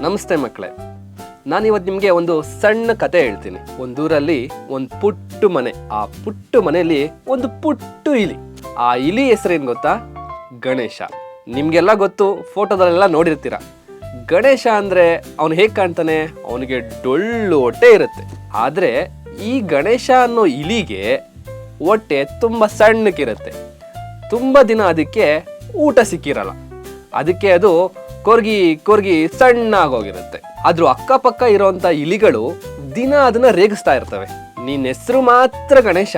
ನಮಸ್ತೆ ಮಕ್ಕಳೇ. ನಾನು ಇವತ್ತು ನಿಮಗೆ ಒಂದು ಸಣ್ಣ ಕತೆ ಹೇಳ್ತೀನಿ. ಒಂದೂರಲ್ಲಿ ಒಂದು ಪುಟ್ಟು ಮನೆ. ಆ ಪುಟ್ಟು ಮನೆಯಲ್ಲಿ ಒಂದು ಪುಟ್ಟು ಇಲಿ. ಆ ಇಲಿ ಹೆಸರೇನು ಗೊತ್ತಾ? ಗಣೇಶ. ನಿಮಗೆಲ್ಲ ಗೊತ್ತು, ಫೋಟೋದಲ್ಲೆಲ್ಲ ನೋಡಿರ್ತೀರ. ಗಣೇಶ ಅಂದರೆ ಅವನು ಹೇಗೆ ಕಾಣ್ತಾನೆ? ಅವನಿಗೆ ಡೊಳ್ಳು ಹೊಟ್ಟೆ ಇರುತ್ತೆ. ಆದರೆ ಈ ಗಣೇಶ ಅನ್ನೋ ಇಲಿಗೆ ಹೊಟ್ಟೆ ತುಂಬ ಸಣ್ಣಕ್ಕಿರುತ್ತೆ. ತುಂಬ ದಿನ ಅದಕ್ಕೆ ಊಟ ಸಿಕ್ಕಿರಲ್ಲ. ಅದಕ್ಕೆ ಅದು ಕೊರ್ಗಿ ಕೊರ್ಗಿ ಸಣ್ಣ ಆಗೋಗಿರುತ್ತೆ ಅದ್ರ ಅಕ್ಕಪಕ್ಕ ಇರೋಂಥ ಇಲಿಗಳು ದಿನ ಅದನ್ನ ರೇಗಿಸ್ತಾ ಇರ್ತವೆ. ನಿನ್ನ ಹೆಸರು ಮಾತ್ರ ಗಣೇಶ,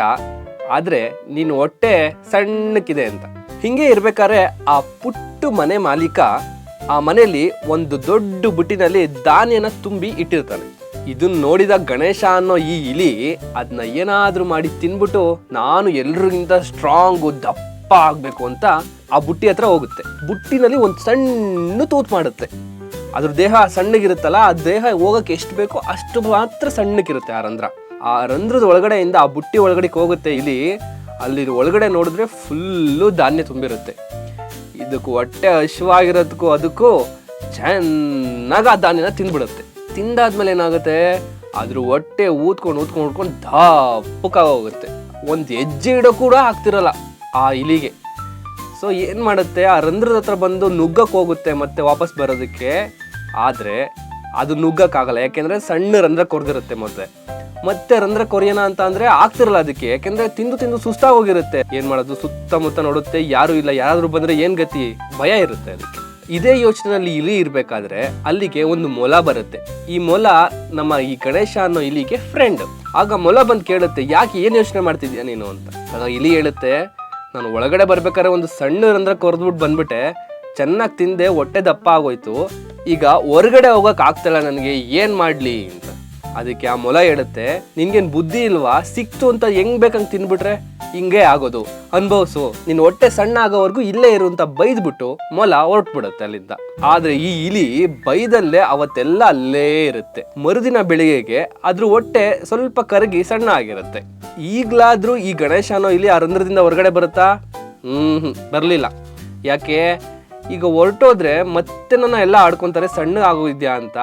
ಆದ್ರೆ ನಿನ್ನ ಹೊಟ್ಟೆ ಸಣ್ಣಕ್ಕಿದೆ ಅಂತ. ಹಿಂಗೆ ಇರ್ಬೇಕಾದ್ರೆ ಆ ಪುಟ್ಟು ಮನೆ ಮಾಲೀಕ ಆ ಮನೆಯಲ್ಲಿ ಒಂದು ದೊಡ್ಡ ಬುಟ್ಟಿನಲ್ಲಿ ಧಾನ್ಯನ ತುಂಬಿ ಇಟ್ಟಿರ್ತಾನೆ. ಇದನ್ನ ನೋಡಿದ ಗಣೇಶ ಅನ್ನೋ ಈ ಇಲಿ ಅದನ್ನ ಏನಾದ್ರೂ ಮಾಡಿ ತಿನ್ಬಿಟ್ಟು ನಾನು ಎಲ್ರಿಗಿಂತ ಸ್ಟ್ರಾಂಗು ದಪ್ಪ ಆಗ್ಬೇಕು ಅಂತ ಆ ಬುಟ್ಟಿ ಹತ್ರ ಹೋಗುತ್ತೆ. ಬುಟ್ಟಿನಲ್ಲಿ ಒಂದು ಸಣ್ಣ ತೂತ್ ಮಾಡುತ್ತೆ. ಅದ್ರ ದೇಹ ಸಣ್ಣಗಿರುತ್ತಲ್ಲ, ಆ ದೇಹ ಹೋಗಕ್ಕೆ ಎಷ್ಟು ಬೇಕೋ ಅಷ್ಟು ಮಾತ್ರ ಸಣ್ಣಕ್ಕಿರುತ್ತೆ ಆ ರಂಧ್ರ. ಆ ರಂಧ್ರದ ಒಳಗಡೆಯಿಂದ ಆ ಬುಟ್ಟಿ ಒಳಗಡೆ ಹೋಗುತ್ತೆ ಇಲ್ಲಿ. ಅಲ್ಲಿ ಒಳಗಡೆ ನೋಡಿದ್ರೆ ಫುಲ್ಲು ಧಾನ್ಯ ತುಂಬಿರುತ್ತೆ. ಇದಕ್ಕೂ ಹೊಟ್ಟೆ ಹಸಿವಾಗಿರೋದಕ್ಕೂ ಅದಕ್ಕೂ ಚೆನ್ನಾಗಿ ಆ ಧಾನ್ಯನ ತಿಂದ್ಬಿಡುತ್ತೆ ತಿಂದಾದ್ಮೇಲೆ ಏನಾಗುತ್ತೆ? ಅದ್ರ ಹೊಟ್ಟೆ ಊದ್ಕೊಂಡು ಊದ್ಕೊಂಡು ಊದ್ಕೊಂಡು ದಪ್ಪಕ್ಕಾಗೋಗುತ್ತೆ ಒಂದು ಹೆಜ್ಜೆ ಇಡೋ ಕೂಡ ಆಗ್ತಿರಲ್ಲ. ಆ ಇಲಿಗೆ. ಸೊ ಏನು ಮಾಡುತ್ತೆ? ಆ ರಂಧ್ರದ ಹತ್ರ ಬಂದು ನುಗ್ಗಕ್ಕೆ ಹೋಗುತ್ತೆ ಮತ್ತೆ ವಾಪಸ್ ಬರೋದಕ್ಕೆ. ಆದರೆ, ಅದು ನುಗ್ಗಕ್ಕಾಗಲ್ಲ. ಯಾಕೆಂದರೆ ಸಣ್ಣ ರಂಧ್ರ ಕೊರೆದಿರುತ್ತೆ ಮತ್ತೆ. ಮತ್ತೆ ರಂಧ್ರ ಕೊರಿಯೋಣ ಅಂತ ಅಂದರೆ ಆಗ್ತಿರಲ್ಲ ಅದಕ್ಕೆ. ಯಾಕೆಂದರೆ ತಿಂದು ತಿಂದು ಸುಸ್ತಾಗಿ ಹೋಗಿರುತ್ತೆ. ಏನು ಮಾಡೋದು? ಸುತ್ತಮುತ್ತ ನೋಡುತ್ತೆ, ಯಾರೂ ಇಲ್ಲ. ಯಾರಾದರೂ ಬಂದರೆ ಏನು ಗತಿ? ಭಯ ಇರುತ್ತೆ ಅದಕ್ಕೆ. ಇದೇ ಯೋಚನೆಯಲ್ಲಿ ಇಲಿ ಇರಬೇಕಾದ್ರೆ ಅಲ್ಲಿಗೆ ಒಂದು ಮೊಲ ಬರುತ್ತೆ. ಈ ಮೊಲ ನಮ್ಮ ಈ ಗಣೇಶ ಅನ್ನೋ ಇಲಿಗೆ ಫ್ರೆಂಡ್ ಆಗ ಮೊಲ ಬಂದು ಕೇಳುತ್ತೆ, ಯಾಕೆ ಏನು ಯೋಚನೆ ಮಾಡ್ತಿದ್ಯಾ ನೀನು? ಅಂತ. ಆಗ ಇಲಿ ಹೇಳುತ್ತೆ ನಾನು ಒಳಗಡೆ ಬರ್ಬೇಕಾದ್ರೆ ಒಂದು ಸಣ್ಣ ರಂಧ್ರ ಕೊರೆದ್ಬಿಟ್ಟು ಬಂದ್ಬಿಟ್ಟೆ. ಚೆನ್ನಾಗಿ ತಿಂದೆ, ಹೊಟ್ಟೆ ದಪ್ಪ ಆಗೋಯ್ತು. ಈಗ ಹೊರಗಡೆ ಹೋಗಕ್ ಆಗ್ತಲ್ಲ ನನಗೆ, ಏನು ಮಾಡಲಿ ಅಂತ. ಅದಕ್ಕೆ ಆ ಮೊಲ ಹೇಳುತ್ತೆ ನಿನ್ಗೇನ್ ಬುದ್ಧಿ ಇಲ್ವಾ? ಸಿಕ್ತು ಅಂತ ಹೆಂಗ್ ಬೇಕಂಗ್ ತಿನ್ಬಿಟ್ರೆ? ಹಿಂಗೇ ಆಗೋದು. ಅನ್ಭವಿಸು, ನಿನ್ ಹೊಟ್ಟೆ ಸಣ್ಣ ಆಗೋವರೆಗೂ ಇಲ್ಲೇ ಇರುವಂತ ಬೈದ್ಬಿಟ್ಟು ಮೊಲ ಹೊರಟ್ಬಿಡುತ್ತೆ ಅಲ್ಲಿಂದ. ಆದ್ರೆ ಈ ಇಲಿ ಬೈದಲ್ಲೇ ಅವತ್ತೆಲ್ಲ ಅಲ್ಲೇ ಇರುತ್ತೆ. ಮರುದಿನ ಬೆಳಿಗ್ಗೆಗೆ ಅದ್ರ ಹೊಟ್ಟೆ ಸ್ವಲ್ಪ ಕರಗಿ ಸಣ್ಣ ಆಗಿರುತ್ತೆ. ಈಗ್ಲಾದ್ರೂ ಈ ಗಣೇಶ ಅನ್ನೋ ಇಲಿ ಆ ರಂಧ್ರದಿಂದ ಹೊರಗಡೆ ಬರುತ್ತಾ? ಹ್ಮ್ ಬರ್ಲಿಲ್ಲ. ಯಾಕೆ? ಈಗ ಹೊರಟೋದ್ರೆ ಮತ್ತೆ ನನ್ನ ಎಲ್ಲ ಆಡ್ಕೊಂತಾರೆ, ಸಣ್ಣ ಆಗೋಗಿದ್ಯಾ ಅಂತ?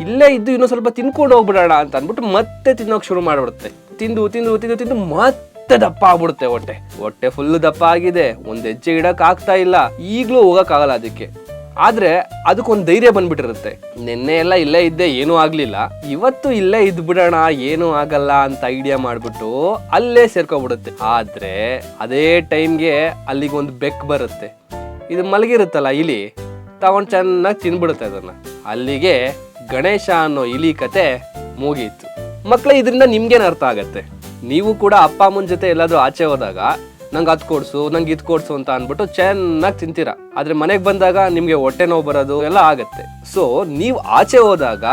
ಇಲ್ಲೇ ಇದ್ದು ಇನ್ನೂ ಸ್ವಲ್ಪ ತಿನ್ಕೊಂಡು ಹೋಗ್ಬಿಡೋಣ ಅಂತ ಅಂದ್ಬಿಟ್ಟು ಮತ್ತೆ ತಿನ್ನೋಕೆ ಶುರು ಮಾಡ್ಬಿಡುತ್ತೆ. ತಿಂದು ತಿಂದು ತಿಂದು ತಿಂದು ಮತ್ತೆ ದಪ್ಪ ಆಗ್ಬಿಡುತ್ತೆ ಹೊಟ್ಟೆ. ಹೊಟ್ಟೆ ಫುಲ್ ದಪ್ಪ ಆಗಿದೆ. ಒಂದು ಹೆಜ್ಜೆ ಇಡಕ್ ಆಗ್ತಾ ಇಲ್ಲ. ಈಗಲೂ ಹೋಗೋಕ್ಕಾಗಲ್ಲ ಅದಕ್ಕೆ. ಆದರೆ ಅದಕ್ಕೊಂದು ಧೈರ್ಯ ಬಂದ್ಬಿಟ್ಟಿರುತ್ತೆ. ನಿನ್ನೆ ಎಲ್ಲ ಇಲ್ಲೇ ಇದ್ದೆ, ಏನೂ ಆಗಲಿಲ್ಲ. ಇವತ್ತು ಇಲ್ಲೇ ಇದ್ಬಿಡೋಣ ಏನೂ ಆಗಲ್ಲ ಅಂತ ಐಡಿಯಾ ಮಾಡಿಬಿಟ್ಟು ಅಲ್ಲೇ ಸೇರ್ಕೊಬಿಡುತ್ತೆ. ಆದರೆ ಅದೇ ಟೈಮ್ಗೆ ಅಲ್ಲಿಗೆ ಒಂದು ಬೆಕ್ ಬರುತ್ತೆ. ಇದು ಮಲಗಿರುತ್ತಲ್ಲ ಇಲಿ, ತಗೊಂಡು ಚೆನ್ನಾಗಿ ತಿನ್ಬಿಡುತ್ತೆ ಅದನ್ನು. ಅಲ್ಲಿಗೆ ಗಣೇಶ ಅನ್ನೋ ಇಲಿ ಕತೆ ಮುಗೀತು ಮಕ್ಕಳೇ ಇದರಿಂದ ನಿಮ್ಗೇನು ಅರ್ಥ ಆಗತ್ತೆ? ನೀವು ಕೂಡ ಅಪ್ಪ, ಅಮ್ಮನ ಜೊತೆ ಎಲ್ಲಾದರೂ ಆಚೆ ಹೋದಾಗ, ನಂಗೆ ಅದು ಕೊಡ್ಸು, ನಂಗೆ ಇದು ಕೊಡ್ಸು ಅಂತ ಅಂದ್ಬಿಟ್ಟು ಚೆನ್ನಾಗಿ ತಿಂತೀರಾ. ಆದ್ರೆ ಮನೆಗೆ ಬಂದಾಗ ನಿಮಗೆ ಹೊಟ್ಟೆ ನೋವು ಬರೋದು ಎಲ್ಲ ಆಗುತ್ತೆ. ಸೊ ನೀವು ಆಚೆ ಹೋದಾಗ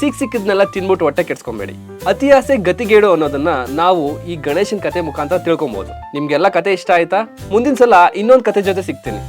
ಸಿಕ್ ಸಿಕ್ಕಿದ್ನೆಲ್ಲ ತಿನ್ಬಿಟ್ಟು ಹೊಟ್ಟೆ ಕೆಡ್ಸ್ಕೊಬೇಡಿ. ಅತಿ ಆಸೆ ಗತಿಗೇಡು ಅನ್ನೋದನ್ನ ನಾವು ಈ ಗಣೇಶನ ಕತೆ ಮುಖಾಂತರ ತಿಳ್ಕೊಬಹುದು ನಿಮ್ಗೆಲ್ಲ ಕತೆ ಇಷ್ಟ ಆಯ್ತಾ? ಮುಂದಿನ ಸಲ ಇನ್ನೊಂದು ಕತೆ ಜೊತೆ ಸಿಗ್ತೀನಿ.